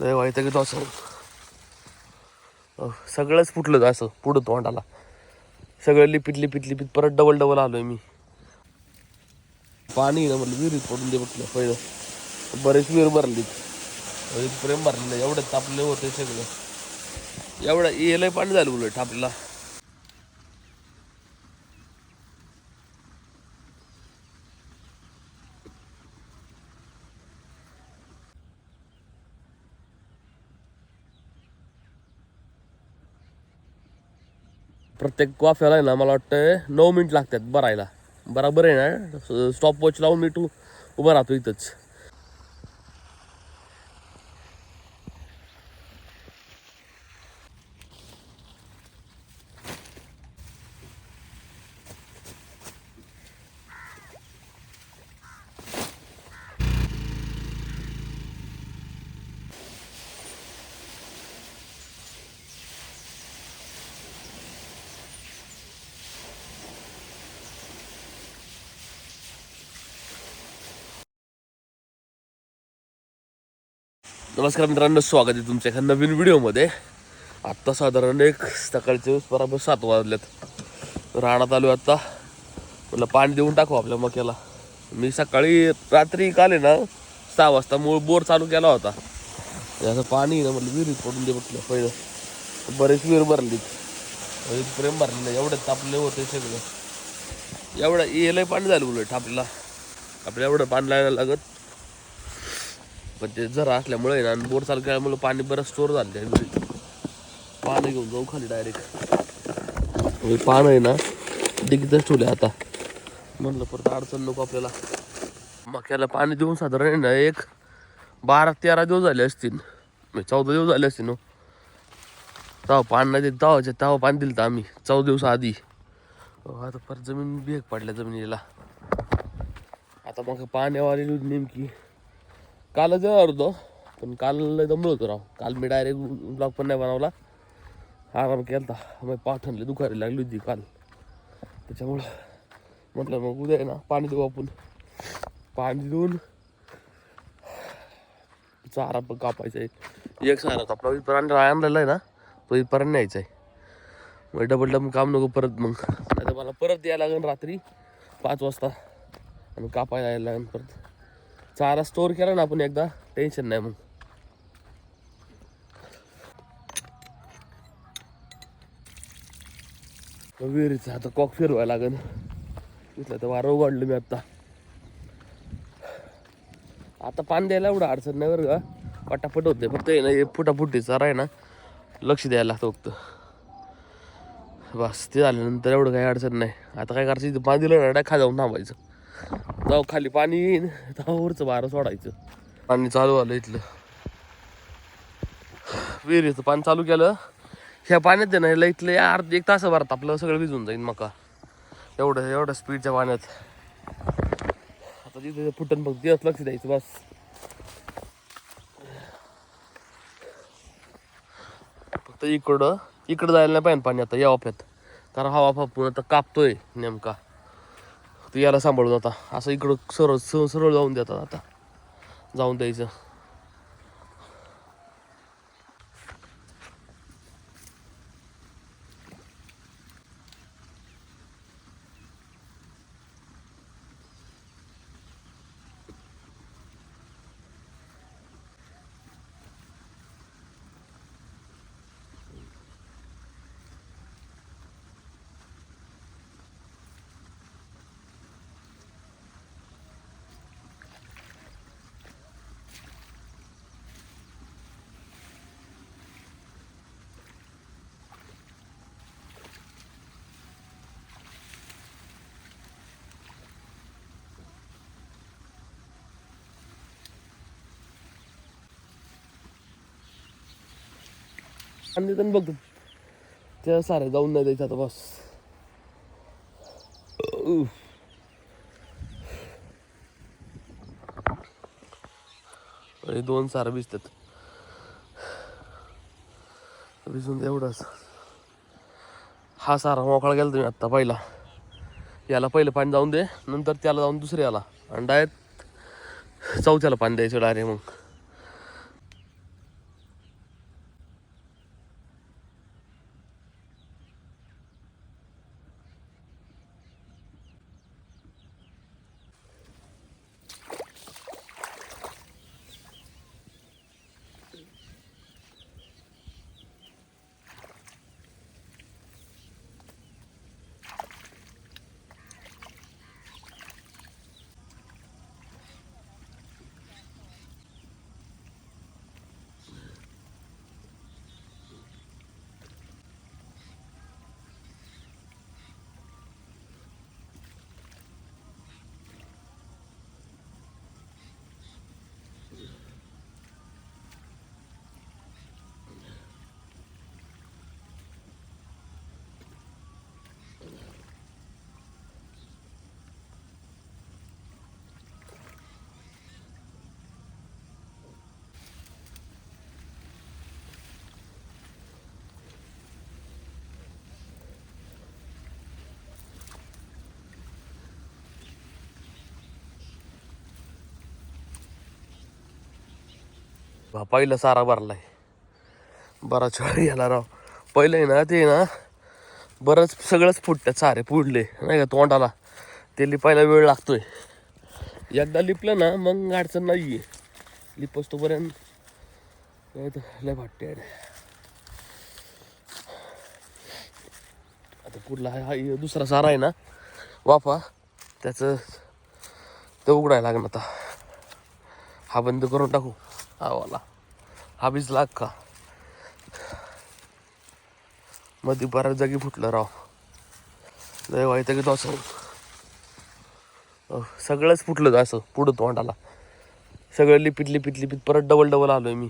लय वाईट की असं. सगळंच फुटलं असं पुढं तोंडाला. सगळं लिपित लिपित लिपित परत डबल डबल आलोय मी. पाणी ना म्हटलं विहिरीत पडून दे म्हटलं पहिलं. बरेच विहीर भरली प्रेम भरलेलं एवढं तापले होते सगळं. एवढं येलंय पाणी झालं उलट आपल्याला. प्रत्येक वाफ्याला आहे ना मला वाटतं नऊ मिनिट लागतात बरायला बराबर आहे ना? स्टॉप वॉच लावून मी तू उभा राहतो इथंच. नमस्कार मित्रांनो स्वागत आहे तुमच्या एका नवीन व्हिडिओमध्ये. आत्ता साधारण एक सकाळचे बरोबर सात वाजल्यात रानात आलो आत्ता म्हटलं पाणी देऊन टाकू आपल्या मक्याला. मी सकाळी रात्री काल आहे ना सहा वाजता मूळ बोर चालू केला होता. त्याचं पाणी ना म्हटलं विहिरीत पडून दे म्हटलं पहिलं बरेच विहीर भरली प्रेम भरलेलं एवढे तापले होते सगळं. एवढं येलंय पाणी झालं उलट आपल्याला. आपल्या एवढं पाणी लागायला लागत. पण ते जरा असल्यामुळे ना आणि बोर चालू केल्यामुळे पाणी बरं स्टोर झालं आहे. म्हणजे विहिरीत. पाणी घेऊन जाऊ खाली डायरेक्ट म्हणजे पानं आहे ना डिगीतच ठेवले आता. म्हणलं परत अडचण नको आपल्याला. मक्याला पाणी देऊन साधारण आहे ना एक बारा तेरा दिवस झाले असतील. म्हणजे चौदा दिवस झाले असतील ना तेव्हा पाणी नाही देत तेव्हाच्या तेव्हा पाणी दिलं तर आम्ही चौदा दिवस आधी. आता परत जमीन बेग पडल्या जमिनीला. आता मग पाण्यावाली नेमकी कालच येणार होतो. पण काल दमलो होतो राव. काल मी डायरेक्ट ब्लॉग पण नाही बनवला. आराम केला मग पाठणले दुखारी लागली होती काल. त्याच्यामुळं म्हटलं मग उद्या ना पाणी देऊ आपण. पाणी देऊन चारा पण कापायचा आहे. एक सारा आपला इथपर्यंत आणलेला आहे ना तो इथपर्यंत न्यायचा आहे. मग डबल डबल काम नको परत मग. आता मला परत यायला लागेल रात्री पाच वाजता. आणि कापायला यायला लागेल परत. चारा स्टोर केला ना आपण एकदा टेन्शन नाही मग. विहिरीचा आता कॉक फिरवायला लागेल. तिथलं तर वारं उघडलं मी आत्ता आता पाणी द्यायला एवढं अडचण नाही बरं का. पटापट होते फक्त आहे ना हे फुटाफुटी चारा आहे ना लक्ष द्यायला लागतं फक्त. बस ते झाल्यानंतर एवढं काही अडचण नाही. आता काय करायचं? इथं पाणी दिलं ना खा जाऊन थांबायचं. जाऊ खाली पाणी येईन. वरचं वारं सोडायचं. पाणी चालू आलं इथलं. विहिरीचं पाणी चालू केलं. ह्या पाण्यात ना ह्याला इथलं यार अर्ध एक तासाभरात आपलं सगळं भिजून जाईल मका. एवढं एवढं स्पीडच्या पाण्यात. आता तिथे फुटन बघ दिवस लक्ष द्यायचं बस. फक्त इकडं इकडं जायला नाही पाहिजे पाणी आता या वाफ्यात कारण हवा फापून आता कापतोय नेमका. तू याला सांभाळून आता. असं इकडं सरळ सरळ जाऊन देतात आता. जाऊन द्यायचं. आणि पण बघतो त्या सारे जाऊन नाही द्यायचं आता बस. आणि दोन सारं भिजतात. भिजून एवढंच हा सारा मोकळा गेला तुम्ही आत्ता पहिला. याला पहिलं पाणी जाऊन दे नंतर त्याला जाऊन दुसऱ्याला. आणि डायरेक्ट चौथ्याला पाणी द्यायचं डायरेक्ट मग. हा पहिला सारा भरलाय. बराच वेळ गेला राव. पहिलं आहे ना ते ना बरंच सगळंच फुटतं सारे फुडले नाही का तोंडाला. ते लिपायला वेळ लागतोय. एकदा लिपलं ना मग अडचण नाही आहे लिपस तोपर्यंत नाही तर लय भाट्टे आता पुढला हा हा दुसरा सारा आहे ना वाफा त्याचं ते उघडायला लागणार आता. हा बंद करून टाकू. हा वाला हा बीज लाग का? मध्ये बऱ्याच जागी फुटलं राव. लय वाईट की तो असं. अहो, सगळंच फुटलं असं पुढं तोंडाला. सगळं लिपित लिपित लिपित परत डबल डबल आलोय मी.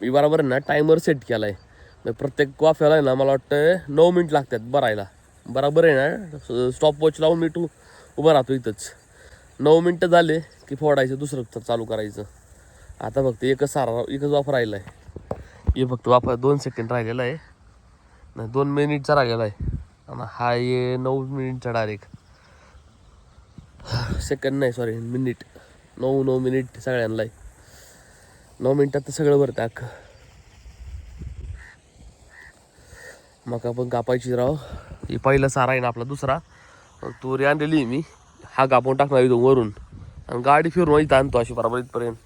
मी बरोबर आहे ना टायमर सेट केला आहे प्रत्येक वाफ्याला आहे ना मला वाटतं नऊ मिनिट लागतात बरायला बरोबर आहे ना स्टॉप वॉच लावून मी तू उभं राहतो इथंच. नऊ मिनटं झाले की फोडायचं दुसरं तर चालू करायचं. आता फक्त एकच सारा एकच वापर राहिला आहे हे फक्त वापर दोन सेकंड राहिलेला आहे. नाही दोन मिनिटचा राहिलेला आहे. आणि हा ये नऊ मिनिटचा डायरेक्ट सेकंड नाही सॉरी मिनिट नऊ नऊ मिनिट सगळ्यांना आहे. नऊ मिनटात तर सगळं भरतं अख्खं. मग आपण कापायची राव. ही पहिला सारा आहे ना आपला दुसरा. तुरी आणलेली आहे मी. हा कापून टाकणार इथून वरून. आणि गाडी फिरून इथं आणतो अशी बरोबर इथपर्यंत.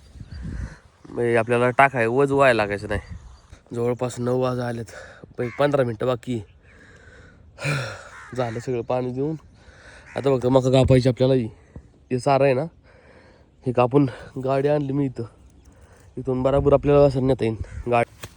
म्हणजे आपल्याला टाकाय वज व्हायला लागायचं नाही. जवळपास नऊ वाज आलेत. पण पंधरा मिनटं बाकी झालं सगळं पाणी देऊन. आता फक्त मका कापायची आपल्याला ही. हे सारं आहे ना. हे कापून गाडी आणली मी इथं. इथून बराबर आपल्याला सरण्यात येईल गाडी